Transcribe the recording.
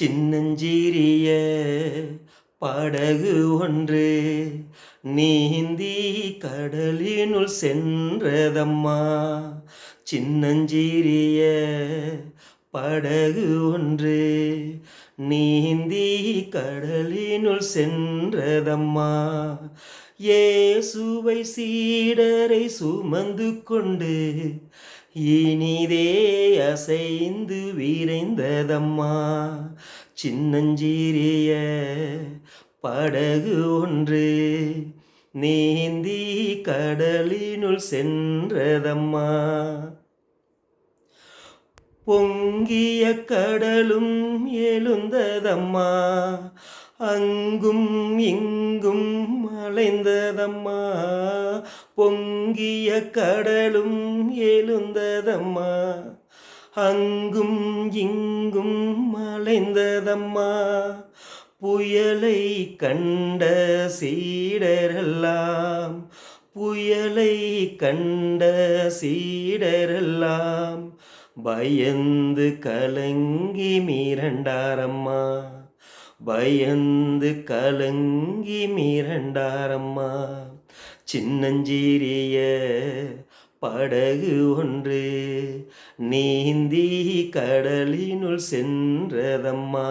சின்னஞ்சீரிய படகு ஒன்று நீந்தி கடலினுள் சென்றதம்மா. சின்னஞ்சீரிய படகு ஒன்று நீந்தி கடலினுள் சென்றதம்மா. இயேசுவை சீடரை சுமந்து கொண்டு இனிதே அசைந்து விரைந்ததம்மா. சின்னஞ்சீரிய படகு ஒன்று நீந்தி கடலினுள் சென்றதம்மா. பொங்கிய கடலும் எழுந்ததம்மா. அங்கும் இங்கும் அலைந்ததம்மா. பொங்கிய கடலும் எழுந்ததம்மா. அங்கும் இங்கும் அலைந்ததம்மா. புயலை கண்ட சீடரெல்லாம் புயலை கண்ட சீடரெல்லாம் பயந்து கலங்கி மீரண்டாரம்மா. பயந்து கலங்கி மிரண்டாரம்மா. சின்னஞ்சீரிய படகு ஒன்று நீந்தி கடலினுள் சென்றதம்மா.